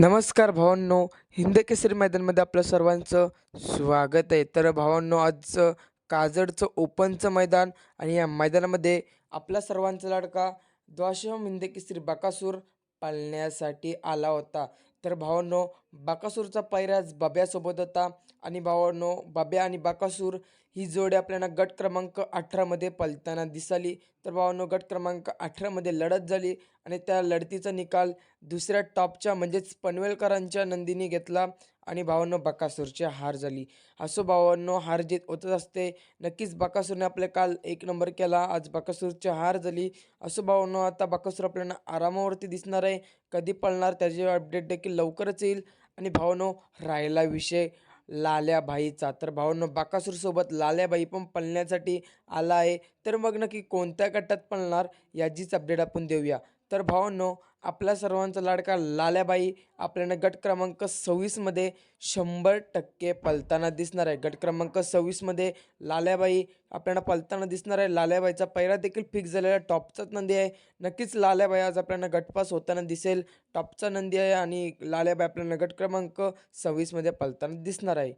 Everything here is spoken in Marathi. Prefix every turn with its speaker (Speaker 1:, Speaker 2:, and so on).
Speaker 1: नमस्कार भावांनो हिंद केसरी मैदानमध्ये आपलं सर्वांचं स्वागत आहे. तर भावांनो आजचं काजडचं ओपनचं मैदान आणि या मैदानामध्ये आपला सर्वांचा लाडका द्वाशम हिंद केसरी बकासूर पाळण्यासाठी आला होता. तर भावांनो बाकासूरचा पैराज बाब्यासोबत होता. आणि भावांनो बाब्या आणि बाकासूर ही जोडी आपल्याला गट क्रमांक अठरामध्ये पलताना दिसाली. तर भावांनो गट क्रमांक अठरामध्ये लढत झाली आणि त्या लढतीचा निकाल दुसऱ्या टॉपच्या म्हणजेच पनवेलकरांच्या नंदीने घेतला. आणि भावांनो बकासूरची हार झाली. असो भावांनो हार जीत होतच असते. नक्कीच बकासूरने आपले काल एक नंबर केला. आज बकासूरची हार झाली. असो भावांनो आता बकासूर आपल्याला आरामावरती दिसणार आहे. कधी पळणार त्याची अपडेट देखील लवकरच येईल. आणि भावांनो राहिला विषय लाल्याबाईचा. तर भावांनो बाकासूरसोबत लाल्याबाई पण पळण्यासाठी आला आहे. तर मग नक्की कोणत्या गटात पळणार याचीच अपडेट आपण देऊया. तर भावांनो आपल्या सर्वांचा लाडका लाल्याबाई आपल्याला गट क्रमांक सव्वीसमध्ये शंभर टक्के पलताना दिसणार आहे. गट क्रमांक सव्वीसमध्ये लाल्याबाई आपल्याला पलताना दिसणार आहे. लाल्याबाईचा पहिला देखील फिक्स झालेला टॉपचाच नंदी आहे. नक्कीच लाल्याबाई आज आपल्याला गटपास होताना दिसेल. टॉपचा नंदी आहे आणि लाल्याबाई आपल्याला गट क्रमांक सव्वीसमध्ये पलताना दिसणार आहे.